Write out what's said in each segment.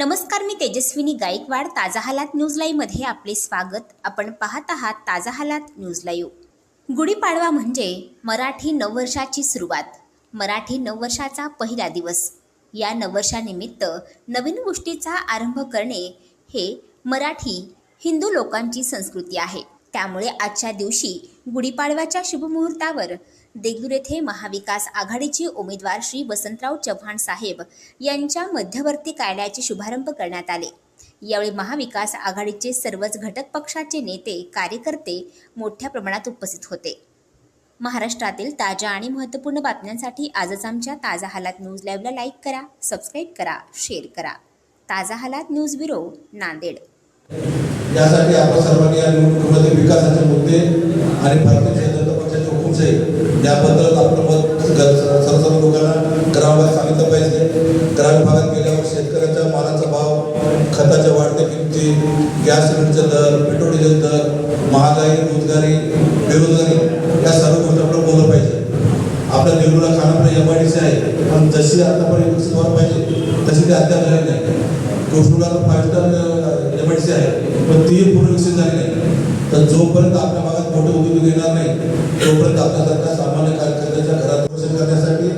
नमस्कार मी तेजस्विनी गायकवाड ताजा हालात न्यूज लाईव्हमध्ये आपले स्वागत. आपण पाहत आहात ताजा हालात न्यूज लाईव्ह. गुढीपाडवा म्हणजे मराठी नववर्षाची सुरुवात. मराठी नववर्षाचा पहिला दिवस. या नववर्षानिमित्त नवीन गोष्टीचा आरंभ करणे हे मराठी हिंदू लोकांची संस्कृती आहे. त्यामुळे आजच्या दिवशी गुढीपाडव्याच्या शुभमुहूर्तावर देगलूर येथे महाविकास आघाडीचे उमेदवार श्री वसंतराव चव्हाण साहेब यांच्या मध्यवर्ती कार्यालयाचे शुभारंभ करण्यात आले. यावेळी महाविकास आघाडीचे सर्वच घटक पक्षाचे नेते कार्यकर्ते मोठ्या प्रमाणात उपस्थित होते. महाराष्ट्रातील ताज्या आणि महत्त्वपूर्ण बातम्यांसाठी आजच आमच्या ताजा हालात न्यूज लाईव्हला लाईक करा सबस्क्राईब करा शेअर करा. ताजा हालात न्यूज ब्युरो नांदेड. यासाठी आपण सर्वांनी या निवडणुकीमध्ये विकासाचे मुद्दे आणि भारतीय जनता पक्षाचे हुकुमशे याबद्दल आपलं मत सर्व लोकांना ग्रामभागात सांगितलं पाहिजे. ग्रामीण भागात गेल्यावर शेतकऱ्याच्या मालाचा भाव खताच्या वाढत्या किमती गॅस सिलेंडरचे दर पेट्रोल डिझेल दर महागाई रोजगारी बेरोजगारी या सर्व गोष्टी आपण बोललं पाहिजे. आपल्या देगलूरला Khanapur M I D C आहे पण जशी आतापर्यंत व्हायला पाहिजे तशी ते अद्याप झाली नाही. गोष्टीला five star M I D C आहे. पूर्ण विकसित झाले नाही. तर जोपर्यंत आपल्या भागात मोठे उद्योग येणार नाही तोपर्यंत आपल्यासारख्या सामान्य कार्यकर्त्याच्या घरात पोषण करण्यासाठी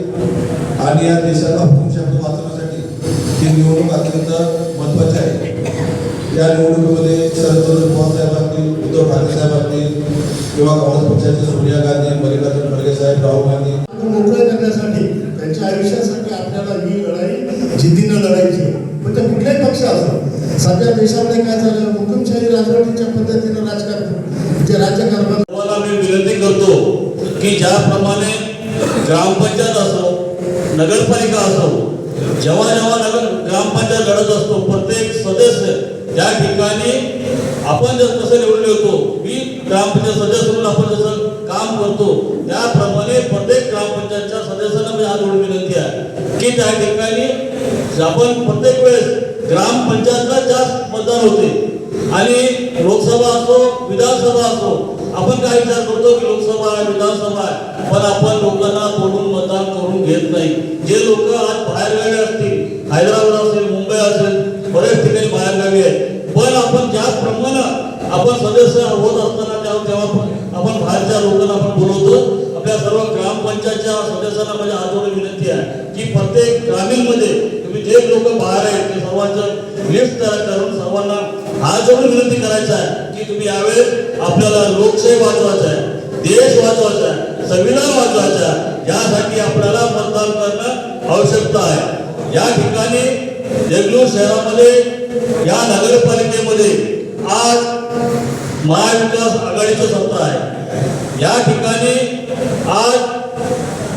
आणि या देशाला हुकुमशाही वाचवण्यासाठी ही निवडणूक अत्यंत महत्वाची आहे. या निवडणुकीमध्ये शरद पवार साहेब असतील उद्धव ठाकरे साहेब असतील किंवा काँग्रेस पक्षाचे सोनिया गांधी मल्लिकार्जुन खडगे साहेब राहुल गांधी. मोकळे करण्यासाठी त्यांच्या आयुष्यासाठी आपल्याला ही लढाई जिद्दीनं लढायची पण ते कुठलाही पक्ष असो सध्या देशामध्ये काय झालं हुकुमशाही राजवटीच्या पद्धतीनं राजकारण म्हणजे राज्यकारभार तुम्हाला मी विनंती करतो की ज्याप्रमाणे ग्रामपंचायत असो नगरपालिका असो जेव्हा जेव्हा नगर ग्रामपंचायत लढत असतो प्रत्येक सदस्य त्या ठिकाणी आपण जर कसं निवडले होतो मी ग्रामपंचायत सदस्य म्हणून आपण जसं काम करतो त्याप्रमाणे प्रत्येक ग्रामपंचायतच्या सदस्यांना मी आज विनंती आहे की त्या ठिकाणी आपण प्रत्येक वेळेस ग्रामपंचायतला जास्त मतदान होते. आणि लोकसभा असो विधानसभा असो आपण काय विचार करतो की लोकसभा आहे विधानसभा आहे पण आपण लोकांना बोलून मतदान करून घेत नाही. जे लोक आज बाहेर गावी असतील हैदराबाद असेल मुंबई असेल बऱ्याच ठिकाणी बाहेर गावी पण आपण ज्याप्रमाणे आपण सदस्य होत असताना त्या तेव्हा आपण बाहेरच्या लोकांना आपण बोलवतो. आपल्या सर्व ग्रामपंचायतच्या सदस्यांना माझी आजोड विनंती आहे की प्रत्येक ग्रामीणमध्ये तुम्ही जे लोक बाहेर आहेत ते सर्वांचं लिस्ट तयार करून सर्वांना हा जरूर विनंती करायचा आहे की तुम्ही यावेळेस आपल्याला लोकशाही वाचवायचा आहे देश वाचवायचा आहे संविधान वाचवायचा आहे यासाठी आपल्याला मतदान करणं आवश्यकता आहे. या ठिकाणी देगलूर शहरामध्ये या नगरपालिकेमध्ये आज महाविकास आघाडीचं सत्ता आहे. या ठिकाणी आज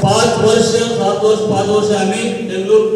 पाच वर्ष सात वर्ष पाच वर्ष आम्ही देगलूर